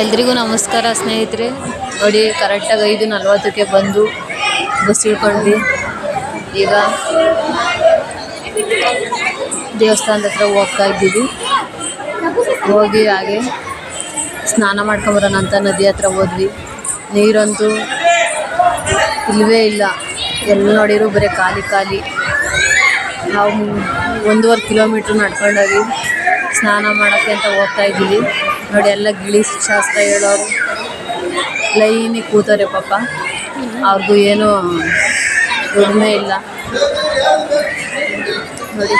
ಎಲ್ರಿಗೂ ನಮಸ್ಕಾರ ಸ್ನೇಹಿತರೆ. ನೋಡಿ ಕರೆಕ್ಟಾಗಿ ಐದು ನಲ್ವತ್ತಕ್ಕೆ ಬಂದು ಬಸ್ ಇಳ್ಕೊಂಡ್ವಿ. ಈಗ ದೇವಸ್ಥಾನದ ಹತ್ರ ಹೋಗ್ತಾ ಇದ್ದೀವಿ. ಹೋಗಿ ಹಾಗೆ ಸ್ನಾನ ಮಾಡ್ಕೊಂಬರೋಣ ಅಂತ ನದಿ ಹತ್ರ ಹೋದ್ವಿ. ನೀರಂತೂ ಇಲ್ಲವೇ ಇಲ್ಲ. ಎಲ್ಲ ನೋಡಿರು ಬರೀ ಖಾಲಿ ಖಾಲಿ. ನಾವು ಒಂದೂವರೆ ಕಿಲೋಮೀಟ್ರ್ ನಡ್ಕೊಂಡೋಗಿ ಸ್ನಾನ ಮಾಡೋಕ್ಕೆ ಅಂತ ಹೋಗ್ತಾ ಇದ್ದೀವಿ. ನೋಡಿ, ಎಲ್ಲ ಗಿಳಿ ಶಾಸ್ತ್ರ ಹೇಳೋರು. ಲೈನಿ ಕೂತವ್ರೆ ಪಾಪ. ಅವ್ರಿಗೂ ಏನು ದುಡಿಮೆ ಇಲ್ಲ. ನೋಡಿ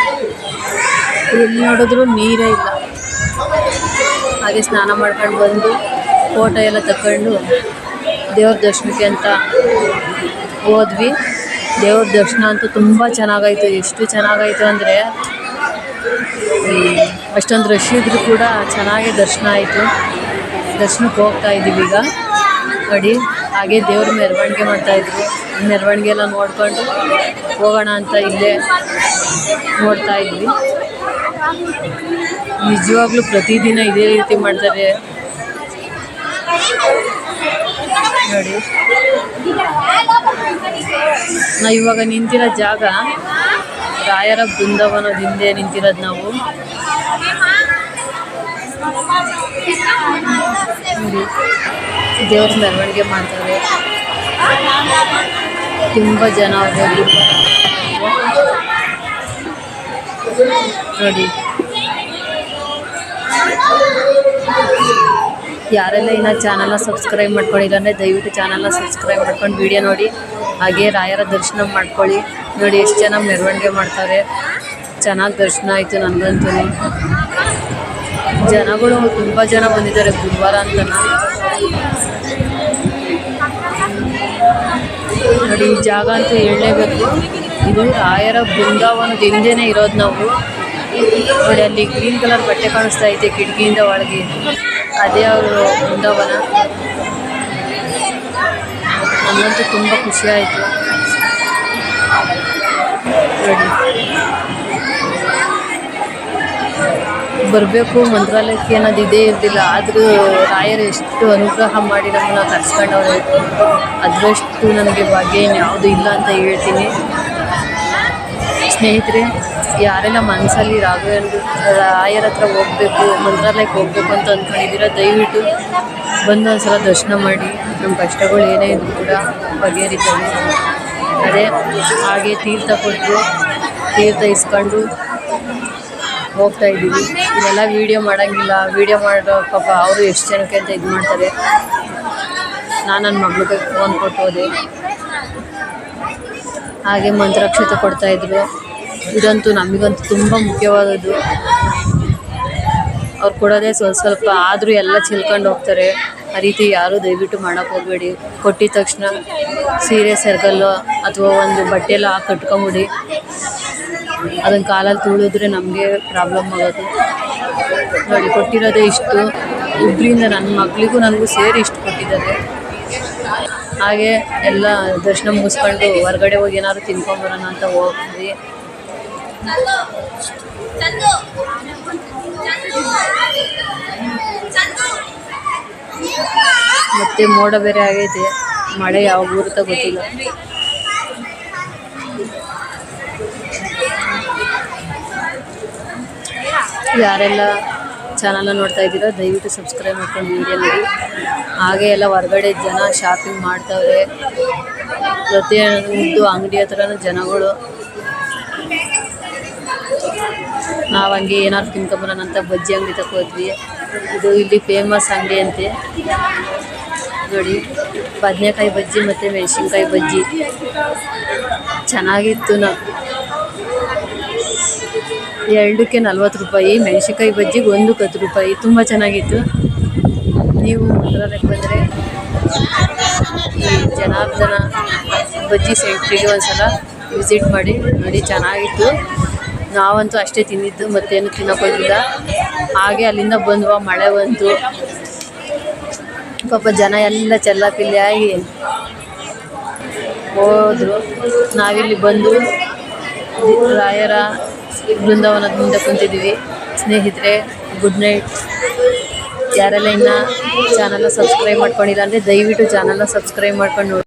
ಎಲ್ಲಿ ನೋಡಿದ್ರು ನೀರೇ ಇಲ್ಲ. ಹಾಗೆ ಸ್ನಾನ ಮಾಡ್ಕೊಂಡು ಬಂದು, ಫೋಟೋ ಎಲ್ಲ ತಗೊಂಡು ದೇವ್ರ ದರ್ಶನಕ್ಕೆ ಅಂತ ಹೋದ್ವಿ. ದೇವ್ರ ದರ್ಶನ ಅಂತೂ ತುಂಬ ಚೆನ್ನಾಗಾಯಿತು. ಎಷ್ಟು ಚೆನ್ನಾಗಾಯಿತು ಅಂದರೆ ಅಷ್ಟೊಂದು ರಶ್ ಇದ್ದರೂ ಕೂಡ ಚೆನ್ನಾಗಿ ದರ್ಶನ ಆಯಿತು. ದರ್ಶನಕ್ಕೆ ಹೋಗ್ತಾ ಇದ್ದೀವಿ ಈಗ. ನೋಡಿ, ಹಾಗೆ ದೇವ್ರ ಮೆರವಣಿಗೆ ಮಾಡ್ತಾಯಿದ್ರು ಮೆರವಣಿಗೆ ಎಲ್ಲ ನೋಡ್ಕೊಂಡು ಹೋಗೋಣ ಅಂತ ಇಲ್ಲೇ ನೋಡ್ತಾ ಇದ್ವಿ. ನಿಜವಾಗ್ಲೂ ಪ್ರತಿದಿನ ಇದೇ ರೀತಿ ಮಾಡ್ತಾರೆ. ನೋಡಿ. ನಾ ಇವಾಗ ನಿಂತಿರೋ ಜಾಗ ರಾಯರ ಬೃಂದಾವನದ ಹಿಂದೆ ನಿಂತಿರೋದು ನಾವು. ದೇವರ ಮೆರವಣಿಗೆ ಮಾಡ್ತಾರೆ. ತುಂಬ ಜನ ಹೋಗಿ. ನೋಡಿ. ಯಾರೆಲ್ಲ ಇನ್ನು ಚಾನಲ್ನ ಸಬ್ಸ್ಕ್ರೈಬ್ ಮಾಡ್ಕೊಂಡಿಲ್ಲ ಅಂದರೆ ದಯವಿಟ್ಟು ಚಾನಲ್ನ ಸಬ್ಸ್ಕ್ರೈಬ್ ಮಾಡ್ಕೊಂಡು ವಿಡಿಯೋ ನೋಡಿ. ಹಾಗೆ ರಾಯರ ದರ್ಶನ ಮಾಡ್ಕೊಳ್ಳಿ. ನೋಡಿ, ಎಷ್ಟು ಚೆನ್ನಾಗಿ ಮೆರವಣಿಗೆ ಮಾಡ್ತಾರೆ. ಚೆನ್ನಾಗಿ ದರ್ಶನ ಆಯಿತು ನನಗಂತೂ. ಜನಗಳು ತುಂಬ ಜನ ಬಂದಿದ್ದಾರೆ ಗುರುವಾರ ಅಂತ ನೋಡಿ, ಈ ಜಾಗ ಅಂತ ಹೇಳಲೇಬೇಕು. ಇದು ರಾಯರ ಬೃಂದಾವನದ ಹಿಂದೆನೇ ಇರೋದು ನಾವು. ನೋಡಿ, ಅಲ್ಲಿ ಗ್ರೀನ್ ಕಲರ್ ಬಟ್ಟೆ ಕಾಣಿಸ್ತಾ ಐತೆ ಕಿಟಕಿಯಿಂದ ಒಳಗೆ. ಅದೇ ಅವರು ಬೃಂದಾವನ. ನನಗಂತೂ ತುಂಬ ಖುಷಿ ಆಯಿತು. ಬರಬೇಕು, ಮಂತ್ರಾಲಯಕ್ಕೆ ಅನ್ನೋದು ಇದೇ ಇರಲಿಲ್ಲ ಆದರೂ ರಾಯರು ಎಷ್ಟು ಅನುಗ್ರಹ ಮಾಡಿ ನಮ್ಮನ್ನು ಕರ್ಸ್ಕೊಂಡವ್ರೆ. ಅದರಷ್ಟು ನನಗೆ ಭಾಗ್ಯ ಯಾವುದು ಇಲ್ಲ ಅಂತ ಹೇಳ್ತೀನಿ. ಸ್ನೇಹಿತರೆ, ಯಾರೆಲ್ಲ ಮನಸ್ಸಲ್ಲಿ ರಾಘವೇಂದ್ರ ರಾಯರ ಹತ್ರ ಹೋಗಬೇಕು, ಮಂತ್ರಾಲಯಕ್ಕೆ ಹೋಗ್ಬೇಕು ಅಂತ ಅಂದ್ಕೊಂಡಿದ್ದೀರ ದಯವಿಟ್ಟು ಬಂದು ಒಂದ್ಸಲ ದರ್ಶನ ಮಾಡಿ. ನಮ್ಮ ಕಷ್ಟಗಳು ಏನೇ ಇದ್ರು ಕೂಡ ಬಗೆಹರಿತವೆ. ಅದೇ ಹಾಗೆ ತೀರ್ಥ ಕೊಟ್ಟರು ತೀರ್ಥ ಇಸ್ಕೊಂಡು ಹೋಗ್ತಾ ಇದ್ದೀವಿ. ಇದೆಲ್ಲ ವೀಡಿಯೋ ಮಾಡೋಂಗಿಲ್ಲ. ವೀಡಿಯೋ ಮಾಡೋ ಪಾಪ ಅವರು ಎಷ್ಟು ಜನಕ್ಕೆ ಅಂತ ಇದು ಮಾಡ್ತಾರೆ. ನಾನು ನನ್ನ ಮಗಳಿಗೆ ಫೋನ್ ಕೊಟ್ಟು ಹೋದೆ. ಹಾಗೆ ಮಂತ್ರಾಕ್ಷತೆ ಕೊಡ್ತಾಯಿದ್ರು ಇದಂತೂ ನಮಗಂತೂ ತುಂಬ ಮುಖ್ಯವಾದದ್ದು. ಅವ್ರು ಕೊಡೋದೇ ಸ್ವಲ್ಪ ಸ್ವಲ್ಪ, ಆದರೂ ಎಲ್ಲ ಚೆಲ್ಕೊಂಡು ಹೋಗ್ತಾರೆ. ಆ ರೀತಿ ಯಾರೂ ದಯವಿಟ್ಟು ಮಾಡೋಕ್ಕೆ ಹೋಗಬೇಡಿ. ಕೊಟ್ಟಿದ ತಕ್ಷಣ ಸೀರೆ, ಸೆರಗಲ್ಲೋ ಅಥವಾ ಒಂದು ಬಟ್ಟೆಲ್ಲ ಹಾಕಿ ಕಟ್ಕೊಂಬಿಡಿ. ಅದನ್ನು ಕಾಲಲ್ಲಿ ತುಳಿದ್ರೆ ನಮಗೆ ಪ್ರಾಬ್ಲಮ್ ಆಗೋದು. ನೋಡಿ, ಕೊಟ್ಟಿರೋದೇ ಇಷ್ಟು. ಇಬ್ಬರಿಂದ ನನ್ನ ಮಗಳಿಗೂ ನನಗೂ ಸೇರಿ ಇಷ್ಟು ಕೊಟ್ಟಿದ್ದಾರೆ. ಹಾಗೆ ಎಲ್ಲ ದರ್ಶನ ಮುಗಿಸ್ಕೊಂಡು ಹೊರಗಡೆ ಹೋಗಿ ಏನಾದ್ರು ತಿನ್ಕೊಂಬರೋಣ ಅಂತ ಹೋಗ್ತೀವಿ. ಮತ್ತೆ ಮೋಡ ಬೇರೆ ಆಗೈತೆ. ಮಳೆ ಯಾವ ಊರುತ್ತ ಗೊತ್ತಿಲ್ಲ. ಯಾರೆಲ್ಲ ಚಾನಲ್ನ ನೋಡ್ತಾ ಇದ್ದೀರೋ ದಯವಿಟ್ಟು ಸಬ್ಸ್ಕ್ರೈಬ್ ಮಾಡ್ಕೊಂಡು ವೀಡಿಯೋ ನೋಡಿ. ಹಾಗೆ ಎಲ್ಲ ಹೊರಗಡೆ ಜನ ಶಾಪಿಂಗ್ ಮಾಡ್ತಾವ್ರೆ. ಪ್ರತಿಯೊಂದು ಅಂಗಡಿ ಹತ್ರನೂ ಜನಗಳು. ನಾವು ಹಂಗೆ ಏನಾದ್ರು ತಿನ್ಕೊಂಬರೋಣ ಬಜ್ಜಿ ಅಂಗಡಿ ತಗೋದ್ವಿ ಇದು ಇಲ್ಲಿ ಫೇಮಸ್ ಅಂಗಡಿ ಅಂತೆ. ನೋಡಿ, ಬದನೆಕಾಯಿ ಬಜ್ಜಿ ಮತ್ತು ಮೆಣಸಿನ್ಕಾಯಿ ಬಜ್ಜಿ. ಚೆನ್ನಾಗಿತ್ತು ನಾವು ಎರಡಕ್ಕೆ ನಲ್ವತ್ತು ರೂಪಾಯಿ, ಮೆಣಸಿನ್ಕಾಯಿ ಬಜ್ಜಿಗೆ ಒಂದಕ್ಕೆ ಹತ್ತು ರೂಪಾಯಿ, ತುಂಬ ಚೆನ್ನಾಗಿತ್ತು. ನೀವು ಬಂದರೆ ಈ ಜನಾರ್ದನ ಬಜ್ಜಿ ಸೆಂಟ್ರಿಗೆ ಒಂದು ಸಲ ವಿಸಿಟ್ ಮಾಡಿ, ನೋಡಿ ಚೆನ್ನಾಗಿತ್ತು. ನಾವಂತೂ ಅಷ್ಟೇ ತಿಂದಿದ್ದು, ಮತ್ತೇನು ತಿನ್ನೋಕ್ಕೋಗಿಲ್ಲ ಹಾಗೆ ಅಲ್ಲಿಂದ ಬಂದ್ವ, ಮಳೆ ಬಂತು. ಪಾಪ ಜನ ಎಲ್ಲ ಚೆಲ್ಲಾಪಿಲ್ಲಿ ಆಗಿ ಹೋದರು. ನಾವಿಲ್ಲಿ ಬಂದು ರಾಯರ ಬೃಂದಾವನದ ಮುಂದೆ ಕುಂತಿದ್ದೀವಿ. ಸ್ನೇಹಿತರೆ ಗುಡ್ ನೈಟ್ ಯಾರೆಲ್ಲ ಇನ್ನು ಚಾನಲ್ನ ಸಬ್ಸ್ಕ್ರೈಬ್ ಮಾಡ್ಕೊಂಡಿಲ್ಲ ಅಂದರೆ ದಯವಿಟ್ಟು ಚಾನಲ್ನ ಸಬ್ಸ್ಕ್ರೈಬ್ ಮಾಡ್ಕೊಂಡು